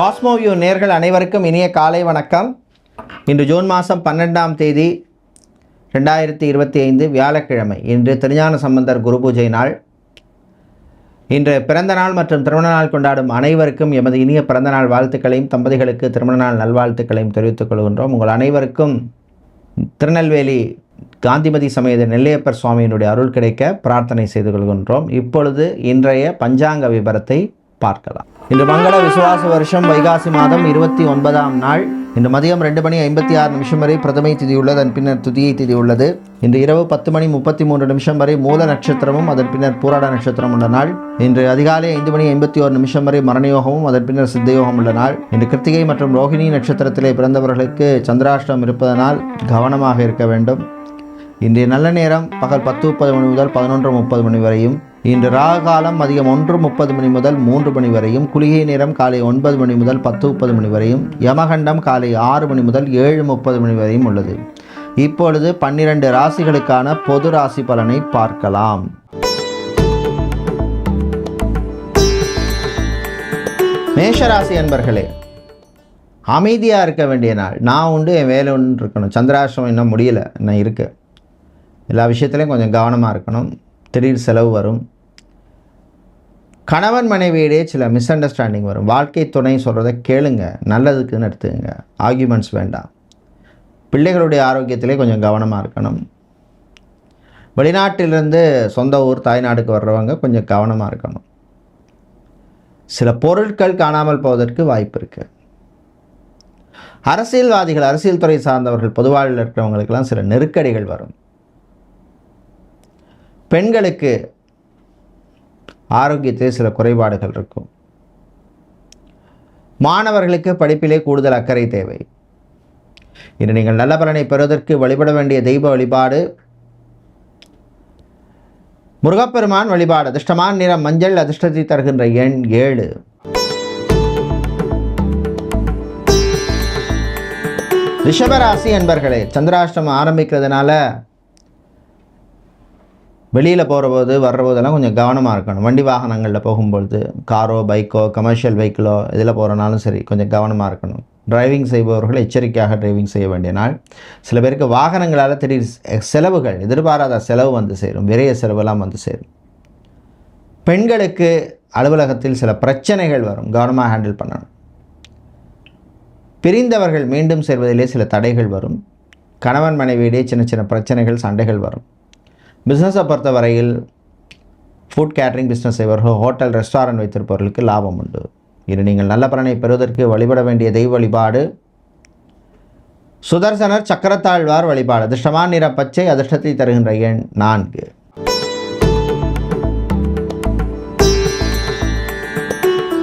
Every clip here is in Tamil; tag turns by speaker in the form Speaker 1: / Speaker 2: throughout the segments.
Speaker 1: காஸ்மோவியூ நேர்கள் அனைவருக்கும் இனிய காலை வணக்கம். இன்று ஜூன் மாதம் பன்னெண்டாம் தேதி ரெண்டாயிரத்தி இருபத்தி ஐந்து வியாழக்கிழமை. இன்று திருஞான சம்பந்தர் குரு பூஜை நாள். இன்று பிறந்த நாள் மற்றும் திருமண நாள் கொண்டாடும் அனைவருக்கும் எமது இனிய பிறந்த நாள் வாழ்த்துக்களையும் தம்பதிகளுக்கு திருமண நாள் நல்வாழ்த்துக்களையும் தெரிவித்துக் கொள்கின்றோம். உங்கள் அனைவருக்கும் திருநெல்வேலி காந்திமதி சமேத நெல்லையப்பர் சுவாமியினுடைய அருள் கிடைக்க பிரார்த்தனை செய்து கொள்கின்றோம். இப்பொழுது இன்றைய பஞ்சாங்க விபரத்தை பார்க்கலாம். இன்று மங்கள விசுவாச வருஷம் வைகாசி மாதம் இருபத்தி ஒன்பதாம் நாள். இன்று மதியம் ரெண்டு மணி ஐம்பத்தி ஆறு நிமிஷம் வரை பிரதமை திதி உள்ளது அதன் பின்னர் துதியை திதி உள்ளது. இன்று இரவு பத்து மணி முப்பத்தி மூன்று நிமிஷம் வரை மூல நட்சத்திரமும் அதன் பின்னர் பூராட நட்சத்திரம் உள்ள நாள். இன்று அதிகாலை ஐந்து மணி ஐம்பத்தி ஒரு நிமிஷம் வரை மரணயோகமும் அதன் பின்னர் சித்தயோகம் உள்ள நாள். இன்று கிருத்திகை மற்றும் ரோஹிணி நட்சத்திரத்திலே பிறந்தவர்களுக்கு சந்திராஷ்டம் இருப்பதனால் கவனமாக இருக்க வேண்டும். இன்றைய நல்ல நேரம் பகல் பத்து முப்பது மணி முதல் பதினொன்று முப்பது மணி வரையும். இன்று ராகு காலம் மதியம் ஒன்று முப்பது மணி முதல் மூன்று மணி வரையும் குளிகை நேரம் காலை ஒன்பது மணி முதல் பத்து முப்பது மணி வரையும் யமகண்டம் காலை ஆறு மணி முதல் ஏழு முப்பது மணி வரையும் உள்ளது. இப்பொழுது பன்னிரண்டு ராசிகளுக்கான பொது ராசி பலனை பார்க்கலாம். மேஷராசி அன்பர்களே அமைதியாக இருக்க வேண்டிய நாள். நான் உண்டு என் வேலை ஒன்று இருக்கணும். சந்திராசிரமம் இன்னும் முடியல. இன்னும் இருக்கேன் எல்லா விஷயத்துலையும் கொஞ்சம் கவனமாக இருக்கணும். திடீர் செலவு வரும். கணவன் மனைவியிடையே சில மிஸ் அண்டர்ஸ்டாண்டிங் வரும். வாழ்க்கை துணை சொல்கிறத கேளுங்க. நல்லதுக்குன்னு எடுத்துக்கங்க. ஆர்கியூமெண்ட்ஸ் வேண்டாம். பிள்ளைகளுடைய ஆரோக்கியத்திலே கொஞ்சம் கவனமாக இருக்கணும். வெளிநாட்டிலிருந்து சொந்த ஊர் தாய்நாடுக்கு வர்றவங்க கொஞ்சம் கவனமாக இருக்கணும். சில பொருட்கள் காணாமல் போவதற்கு வாய்ப்பு இருக்குது அரசியல்வாதிகள் அரசியல் துறை சார்ந்தவர்கள் பொதுவாழ்வில் இருக்கிறவங்களுக்கெல்லாம் சில நெருக்கடிகள் வரும். பெண்களுக்கு ஆரோக்கியத்தில் சில குறைபாடுகள் இருக்கும். மாணவர்களுக்கு படிப்பிலே கூடுதல் அக்கறை தேவை. இன்று நீங்கள் நல்ல பலனை பெறுவதற்கு வழிபட வேண்டிய தெய்வ வழிபாடு முருகப்பெருமான் வழிபாடு அதிர்ஷ்டமான நிறம் மஞ்சள் அதிர்ஷ்டத்தை தருகின்ற எண் ஏழு. ரிஷபராசி என்பர்களே சந்திராஷ்டமம் ஆரம்பிக்கிறதுனால வெளியில் போகிற போது வர்ற போதெல்லாம் கொஞ்சம் கவனமாக இருக்கணும். வண்டி வாகனங்களில் போகும்பொழுது காரோ பைக்கோ கமர்ஷியல் வெஹிக்கிளோ இதில் போகிறனாலும் சரி கொஞ்சம் கவனமாக இருக்கணும். டிரைவிங் செய்பவர்கள் எச்சரிக்கையாக டிரைவிங் செய்ய வேண்டிய நாள். சில பேருக்கு வாகனங்களால் திடீர் செலவுகள் எதிர்பாராத செலவு வந்து சேரும். விரைய செலவெல்லாம் வந்து சேரும். பெண்களுக்கு அலுவலகத்தில் சில பிரச்சனைகள் வரும். கவனமாக ஹேண்டில் பண்ணணும். பிரிந்தவர்கள் மீண்டும் சேர்வதிலே சில தடைகள் வரும். கணவன் மனைவியிடையே சின்ன சின்ன பிரச்சனைகள் சண்டைகள் வரும். பிஸ்னஸை பொறுத்தவரையில் ஃபுட் கேட்ரிங் பிஸ்னஸ் செய்வர்கள் ஹோட்டல் ரெஸ்டாரண்ட் வைத்திருப்பவர்களுக்கு லாபம் உண்டு. இது நீங்கள் நல்ல பலனை பெறுவதற்கு வழிபட வேண்டிய தெய்வ வழிபாடு சுதர்சனர் சக்கரத்தாழ்வார் வழிபாடு அதிர்ஷ்டமான நிற பச்சை அதிர்ஷ்டத்தை தருகின்ற எண் நான்கு.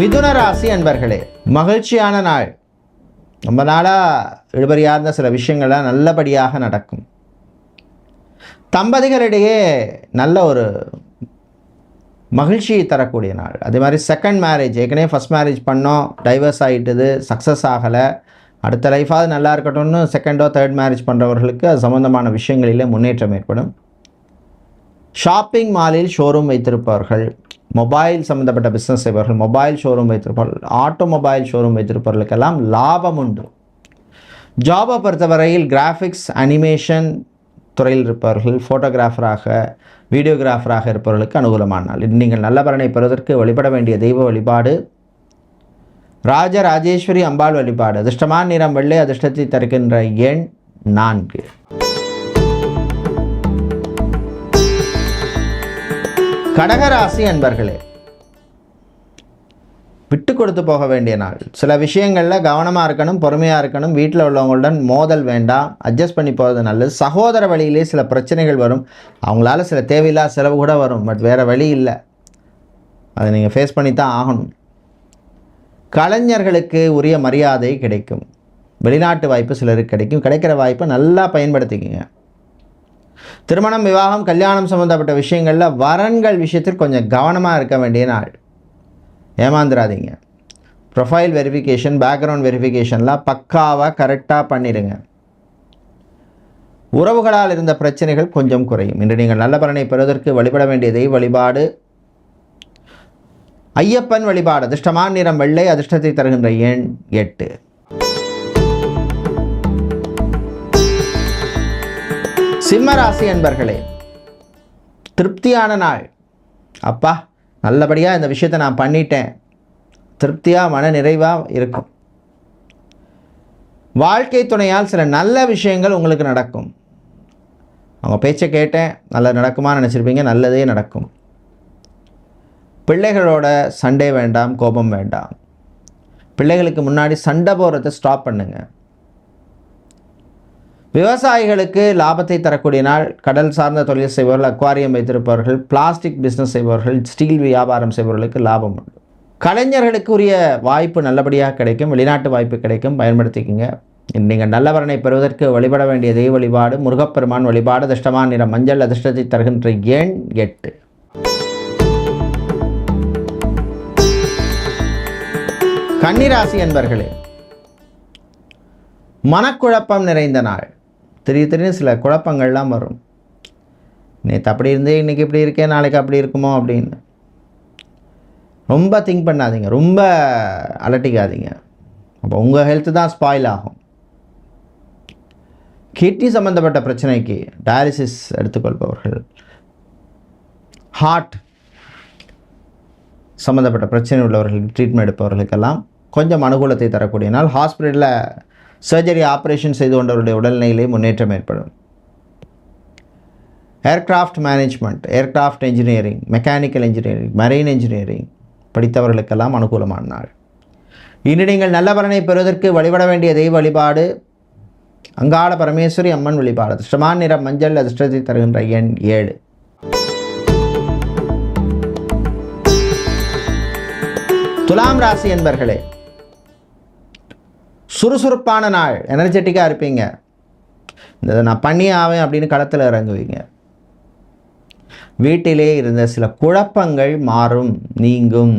Speaker 1: மிதுன ராசி அன்பர்களே மகிழ்ச்சியான நாள். ரொம்ப நாளாக இழுபறியார்ந்த சில விஷயங்கள்லாம் நல்லபடியாக நடக்கும். தம்பதிகளிடையே நல்ல ஒரு மகிழ்ச்சியை தரக்கூடிய நாள். அதே மாதிரி செகண்ட் மேரேஜ் ஏற்கனவே ஃபஸ்ட் மேரேஜ் பண்ணோம் டைவர்ஸ் ஆகிட்டது சக்ஸஸ் ஆகலை. அடுத்த லைஃபாவது நல்லா இருக்கட்டும்னு செகண்டோ தேர்ட் மேரேஜ் பண்ணுறவர்களுக்கு அது சம்மந்தமான விஷயங்களில் முன்னேற்றம் ஏற்படும். ஷாப்பிங் மாலில் ஷோரூம் வைத்திருப்பவர்கள் மொபைல் சம்மந்தப்பட்ட பிஸ்னஸ் செய்பவர்கள் மொபைல் ஷோரூம் வைத்திருப்பவர்கள் ஆட்டோமொபைல் ஷோரூம் வைத்திருப்பவர்களுக்கெல்லாம் லாபம் உண்டு. ஜாபை பொறுத்தவரையில் கிராஃபிக்ஸ் அனிமேஷன் துறையில் இருப்பவர்கள் ஃபோட்டோகிராஃபராக வீடியோகிராஃபராக இருப்பவர்களுக்கு அனுகூலமான நாள். நீங்கள் நல்ல பலனை பெறுவதற்கு வழிபட வேண்டிய தெய்வ வழிபாடு ராஜ ராஜேஸ்வரி அம்பாள் வழிபாடு. அதிர்ஷ்டமான நிறம் வெள்ளை அதிர்ஷ்டத்தை தருகின்ற எண் நான்கு. கடகராசி அன்பர்களே விட்டு கொடுத்து போக வேண்டிய நாள். சில விஷயங்களில் கவனமாக இருக்கணும் பொறுமையாக இருக்கணும். வீட்டில் உள்ளவங்களுடன் மோதல் வேண்டாம். அட்ஜஸ்ட் பண்ணி போகிறது நல்லது. சகோதர வழியிலே சில பிரச்சனைகள் வரும். அவங்களால சில தேவையில்லாத செலவு கூட வரும். பட் வேறு வழி இல்லை. அதை நீங்கள் ஃபேஸ் பண்ணி தான் ஆகணும். கலைஞர்களுக்கு உரிய மரியாதை கிடைக்கும். வெளிநாட்டு வாய்ப்பு சிலருக்கு கிடைக்கும். கிடைக்கிற வாய்ப்பை நல்லா பயன்படுத்திக்கங்க. திருமணம் விவாகம் கல்யாணம் சம்மந்தப்பட்ட விஷயங்களில் வரன்கள் விஷயத்தில் கொஞ்சம் கவனமாக இருக்க வேண்டிய நாள். ஏமாந்துடாதீங்க ப்ரொஃபைல் வெரிஃபிகேஷன் பேக்ரவுண்ட் வெரிஃபிகேஷன்லாம் பக்காவாக கரெக்டாக பண்ணிடுங்க உறவுகளால் இருந்த பிரச்சனைகள் கொஞ்சம் குறையும். இன்று நீங்கள் நல்ல பலனை பெறுவதற்கு வழிபட வேண்டிய தெய்வ வழிபாடு. ஐயப்பன் வழிபாடு அதிர்ஷ்டமான நிறம் வெள்ளை அதிர்ஷ்டத்தை தருகின்ற எண் எட்டு. சிம்ம ராசி திருப்தியான நாள். அப்பா நல்லபடியாக இந்த விஷயத்தை நான் பண்ணிட்டேன். திருப்தியாக மன நிறைவாக இருக்கும். வாழ்க்கை துணையால் சில நல்ல விஷயங்கள் உங்களுக்கு நடக்கும். அவங்க பேச்சை கேட்டேன் நல்லது நடக்குமான்னு நினச்சிருப்பீங்க நல்லதே நடக்கும். பிள்ளைகளோட சண்டை வேண்டாம் கோபம் வேண்டாம். பிள்ளைகளுக்கு முன்னாடி சண்டை போகிறத ஸ்டாப் பண்ணுங்கள் விவசாயிகளுக்கு லாபத்தை தரக்கூடிய நாள் கடல் சார்ந்த தொழில் செய்பவர்கள் அக்வாரியம் வைத்திருப்பவர்கள் பிளாஸ்டிக் பிஸ்னஸ் செய்பவர்கள் ஸ்டீல் வியாபாரம் செய்பவர்களுக்கு லாபம் உண்டு. கலைஞர்களுக்கு உரிய வாய்ப்பு நல்லபடியாக கிடைக்கும் வெளிநாட்டு வாய்ப்பு கிடைக்கும். பயன்படுத்திக்கங்க. நீங்கள் நல்லவரனை பெறுவதற்கு வழிபட வேண்டிய தெய்வ வழிபாடு முருகப்பெருமான் வழிபாடு அதிர்ஷ்டமான நிறம் மஞ்சள் அதிர்ஷ்டத்தை தருகின்ற எண் எட்டு. கன்னிராசி என்பர்களே மனக்குழப்பம் நிறைந்த நாள். திடீர் திடீர்னு சில குழப்பங்கள்லாம் வரும். நேற்று அப்படி இருந்தே இன்றைக்கி இப்படி இருக்கேன் நாளைக்கு அப்படி இருக்குமோ? அப்படின்னு. ரொம்ப திங்க் பண்ணாதீங்க. ரொம்ப அலட்டிக்காதீங்க. அப்போ உங்கள் ஹெல்த்து தான் ஸ்பாயில் ஆகும். கிட்னி சம்மந்தப்பட்ட பிரச்சனைக்கு டயாலிசிஸ் எடுத்துக்கொள்பவர்கள் ஹார்ட் சம்மந்தப்பட்ட பிரச்சனை உள்ளவர்களுக்கு ட்ரீட்மெண்ட் எடுப்பவர்களுக்கெல்லாம் கொஞ்சம் அனுகூலத்தை தரக்கூடிய நாள் ஹாஸ்பிட்டலில் சர்ஜரி ஆப்ரேஷன் செய்து கொண்டவருடைய உடல்நிலையிலே முன்னேற்றம் ஏற்படும். Aircraft management aircraft engineering mechanical engineering marine engineering படித்தவர்களுக்கெல்லாம் அனுகூலமான நாள் இன்று நீங்கள் நல்ல பலனை பெறுவதற்கு வழிபட வேண்டிய தெய்வ வழிபாடு அங்காள பரமேஸ்வரி அம்மன் வழிபாடு. அதிர்ஷ்டமான நிறம் மஞ்சள் அதிர்ஷ்டத்தை தருகின்ற எண் ஏழு. துலாம் ராசி என்பர்களே சுறுசுறுப்பான நாள். எனர்ஜெட்டிக்காக இருப்பீங்க. இந்த நான் பண்ணியே ஆவேன் அப்படின்னு களத்தில் இறங்குவீங்க. வீட்டிலே இருந்த சில குழப்பங்கள் மாறும் நீங்கும்.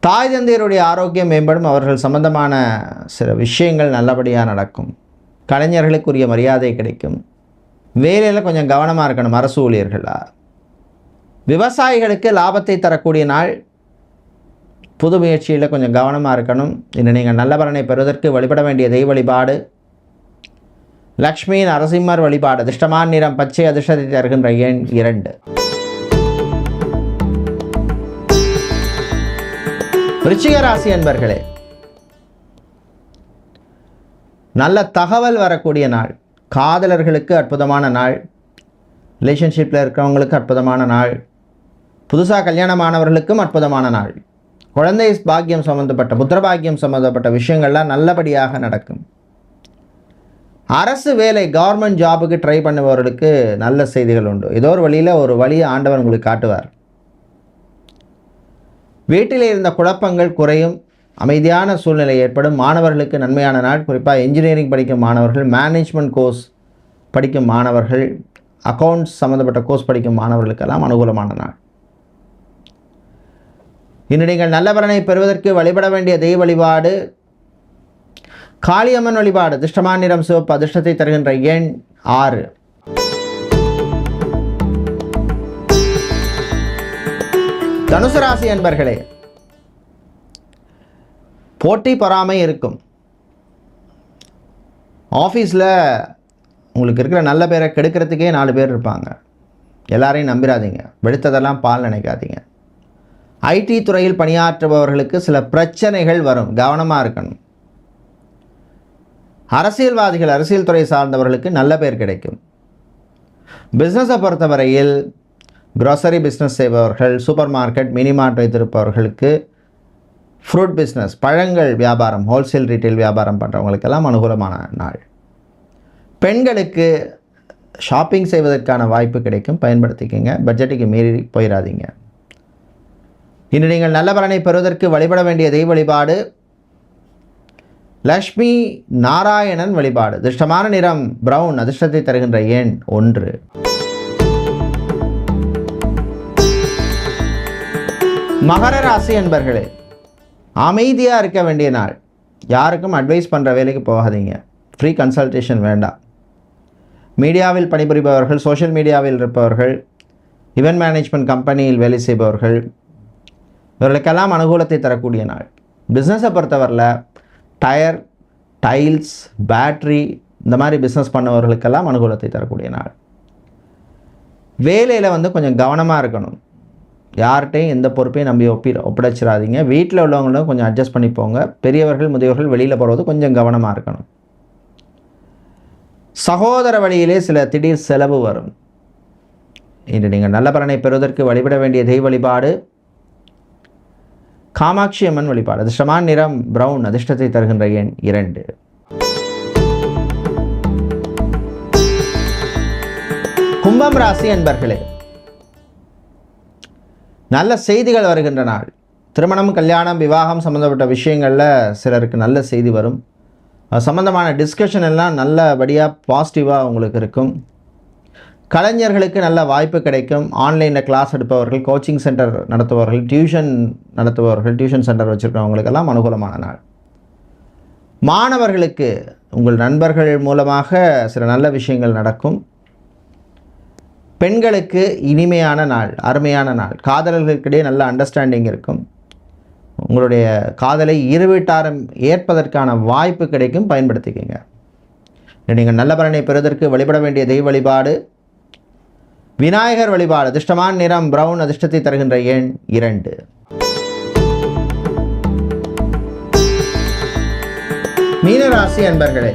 Speaker 1: தாய் தந்தையருடைய ஆரோக்கியம் மேம்படும் அவர்கள் சம்பந்தமான சில விஷயங்கள் நல்லபடியாக நடக்கும். கலைஞர்களுக்குரிய மரியாதை கிடைக்கும். வேலையில் கொஞ்சம் கவனமாக இருக்கணும் அரசு ஊழியர்களாக விவசாயிகளுக்கு லாபத்தை தரக்கூடிய நாள் புது முயற்சியில் கொஞ்சம் கவனமாக இருக்கணும். இன்று நீங்கள் நல்ல பலனை பெறுவதற்கு வழிபட வேண்டிய தெய்வ வழிபாடு. லக்ஷ்மி நரசிம்மர் வழிபாடு. அதிர்ஷ்டமான நிறம் பச்சை அதிர்ஷ்டத்தை தருகின்ற எண் இரண்டு. ரிச்சிகராசி ராசி அன்பர்களே நல்ல தகவல் வரக்கூடிய நாள். காதலர்களுக்கு அற்புதமான நாள். ரிலேஷன்ஷிப்பில் இருக்கிறவங்களுக்கு அற்புதமான நாள். புதுசாக கல்யாணமானவர்களுக்கும் அற்புதமான நாள். குழந்தை பாக்கியம் சம்மந்தப்பட்ட புத்திரபாக்கியம் சம்மந்தப்பட்ட விஷயங்கள்லாம் நல்லபடியாக நடக்கும். அரசு வேலை கவர்மெண்ட் ஜாபுக்கு ட்ரை பண்ணுபவர்களுக்கு நல்ல செய்திகள் உண்டு. ஏதோ ஒரு வழியில் ஒரு வழியை ஆண்டவன் உங்களுக்கு காட்டுவார். வீட்டில் இருந்த குழப்பங்கள் குறையும் அமைதியான சூழ்நிலை ஏற்படும் மாணவர்களுக்கு நன்மையான நாள். குறிப்பாக இன்ஜினியரிங் படிக்கும் மாணவர்கள் மேனேஜ்மெண்ட் கோர்ஸ் படிக்கும் மாணவர்கள் அக்கௌண்ட்ஸ் சம்மந்தப்பட்ட கோர்ஸ் படிக்கும் மாணவர்களுக்கெல்லாம் அனுகூலமான நாள். இன்று நீங்கள் நல்ல பலனை பெறுவதற்கு வழிபட வேண்டிய தெய்வ வழிபாடு காளியம்மன் வழிபாடு அதிர்ஷ்டமான நிறம் சிவப்பு அதிர்ஷ்டத்தை தருகின்ற எண் ஆறு. தனுசு ராசி என்பர்களே போட்டி பொறாமை இருக்கும். ஆஃபீஸில் உங்களுக்கு இருக்கிற நல்ல பேரை கெடுக்கிறதுக்கே நாலு பேர் இருப்பாங்க. எல்லாரையும் நம்பிடாதீங்க வெளுத்ததெல்லாம் பால் நினைக்காதீங்க. ஐடி துறையில் பணியாற்றுபவர்களுக்கு சில பிரச்சனைகள் வரும். கவனமாக இருக்கணும். அரசியல்வாதிகள் அரசியல் துறை சார்ந்தவர்களுக்கு நல்ல பேர் கிடைக்கும். பிஸ்னஸை பொறுத்தவரையில் க்ரோசரி பிஸ்னஸ் செய்பவர்கள் சூப்பர் மார்க்கெட் மினி மார்ட் வைத்திருப்பவர்களுக்கு ஃப்ரூட் பிஸ்னஸ் பழங்கள் வியாபாரம் ஹோல்சேல் ரீட்டைல் வியாபாரம் பண்ணுறவங்களுக்கெல்லாம் அனுகூலமான நாள். பெண்களுக்கு ஷாப்பிங் செய்வதற்கான வாய்ப்பு கிடைக்கும். பயன்படுத்திக்கங்க. பட்ஜெட்டுக்கு மீறி போயிடாதீங்க இன்று நீங்கள் நல்ல பலனை பெறுவதற்கு வழிபட வேண்டிய தெய்வ வழிபாடு. லக்ஷ்மி நாராயணன் வழிபாடு. அதிர்ஷ்டமான நிறம் பிரவுன் அதிர்ஷ்டத்தை தருகின்ற எண் ஒன்று. மகர ராசி என்பர்களே அமைதியாக இருக்க வேண்டிய நாள். யாருக்கும் அட்வைஸ் பண்ணுற வேலைக்கு போகாதீங்க. ஃப்ரீ கன்சல்டேஷன் வேண்டாம். மீடியாவில் பணிபுரிபவர்கள் சோஷியல் மீடியாவில் இருப்பவர்கள் இவென்ட் மேனேஜ்மெண்ட் கம்பெனியில் வேலை செய்பவர்கள் இவர்களுக்கெல்லாம் அனுகூலத்தை தரக்கூடிய நாள். பிஸ்னஸை பொறுத்தவரையில் டயர் டைல்ஸ் பேட்ரி இந்த மாதிரி பிஸ்னஸ் பண்ணவர்களுக்கெல்லாம் அனுகூலத்தை தரக்கூடிய நாள். வேலையில் வந்து கொஞ்சம் கவனமாக இருக்கணும். யார்கிட்டையும் எந்த பொறுப்பையும் நம்பி ஒப்பி ஒப்படைச்சிடாதீங்க வீட்டில் உள்ளவங்களும் கொஞ்சம் அட்ஜஸ்ட் பண்ணி போங்க. பெரியவர்கள் முதியவர்கள் வெளியில் போகிறது கொஞ்சம் கவனமாக இருக்கணும். சகோதர வழியிலே சில திடீர் செலவு வரும். இன்று நீங்கள் நல்ல பலனை பெறுவதற்கு வழிபட வேண்டிய தெய்வ வழிபாடு காமாட்சி அம்மன் வழிபாடு அதிர்ஷ்டமான நிறம் பிரவுன் அதிர்ஷ்டத்தை தருகின்ற எண் இரண்டு. கும்பம் ராசி அன்பர்களே நல்ல செய்திகள் வருகின்ற நாள். திருமணம் கல்யாணம் விவாகம் சம்மந்தப்பட்ட விஷயங்களில் சிலருக்கு நல்ல செய்தி வரும். சம்மந்தமான டிஸ்கஷன் எல்லாம் நல்லபடியாக பாசிட்டிவாக உங்களுக்கு இருக்கும். கலைஞர்களுக்கு நல்ல வாய்ப்பு கிடைக்கும். ஆன்லைனில் கிளாஸ் எடுப்பவர்கள் கோச்சிங் சென்டர் நடத்துபவர்கள் டியூஷன் நடத்துபவர்கள் டியூஷன் சென்டர் வச்சுருக்கவங்களுக்கெல்லாம் அனுகூலமான நாள். மாணவர்களுக்கு உங்கள் நண்பர்கள் மூலமாக சில நல்ல விஷயங்கள் நடக்கும். பெண்களுக்கு இனிமையான நாள் அருமையான நாள். காதலர்களுக்கிடையே நல்ல அண்டர்ஸ்டாண்டிங் இருக்கும். உங்களுடைய காதலை இருவீட்டாரும் ஏற்பதற்கான வாய்ப்பு கிடைக்கும். பயன்படுத்திக்கங்க. நீங்கள் நல்ல பலனை பெறுவதற்கு வழிபட வேண்டிய தெய்வ வழிபாடு விநாயகர் வழிபாடு அதிர்ஷ்டமான நிறம் பிரவுன் அதிர்ஷ்டத்தை தருகின்ற எண் இரண்டு. மீனராசி அன்பர்களே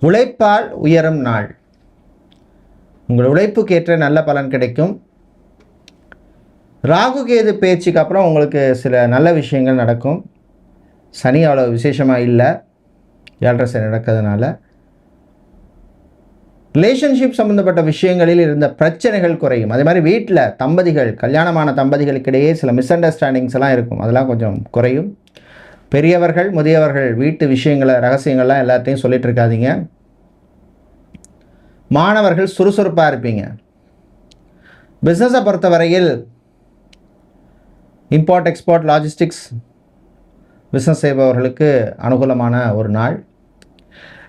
Speaker 1: உழைப்பால் உயரும் நாள். உங்கள் உழைப்புக்கேற்ற நல்ல பலன் கிடைக்கும். ராகு கேது பேச்சுக்கு அப்புறம் உங்களுக்கு சில நல்ல விஷயங்கள் நடக்கும். சனி அவ்வளோ விசேஷமாக இல்லை. ஏழரை சனி நடக்கிறதுனால. ரிலேஷன்ஷிப் சம்மந்தப்பட்ட விஷயங்களில் இருந்த பிரச்சனைகள் குறையும். அதே மாதிரி வீட்டில் தம்பதிகள் கல்யாணமான தம்பதிகளுக்கிடையே சில மிஸ் அண்டர்ஸ்டாண்டிங்ஸ் எல்லாம் இருக்கும். அதெல்லாம் கொஞ்சம் குறையும். பெரியவர்கள் முதியவர்கள் வீட்டு விஷயங்களை ரகசியங்கள்லாம் எல்லாத்தையும் சொல்லிகிட்டு இருக்காதீங்க. மாணவர்கள் சுறுசுறுப்பாக இருப்பீங்க. பிஸ்னஸை பொறுத்தவரையில் இம்போர்ட் எக்ஸ்போர்ட் லாஜிஸ்டிக்ஸ் பிஸ்னஸ் செய்பவர்களுக்கு அனுகூலமான ஒரு நாள்.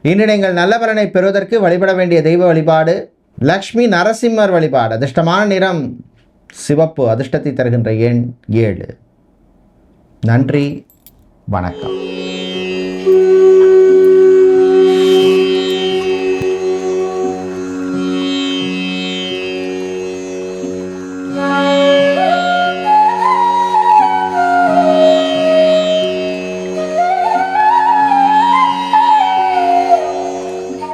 Speaker 1: இன்று நீங்கள் நல்ல பலனை பெறுவதற்கு வழிபட வேண்டிய தெய்வ வழிபாடு லக்ஷ்மி நரசிம்மர் வழிபாடு. அதிர்ஷ்டமான நிறம் சிவப்பு அதிர்ஷ்டத்தை தருகின்ற எண் ஏழு. நன்றி வணக்கம்.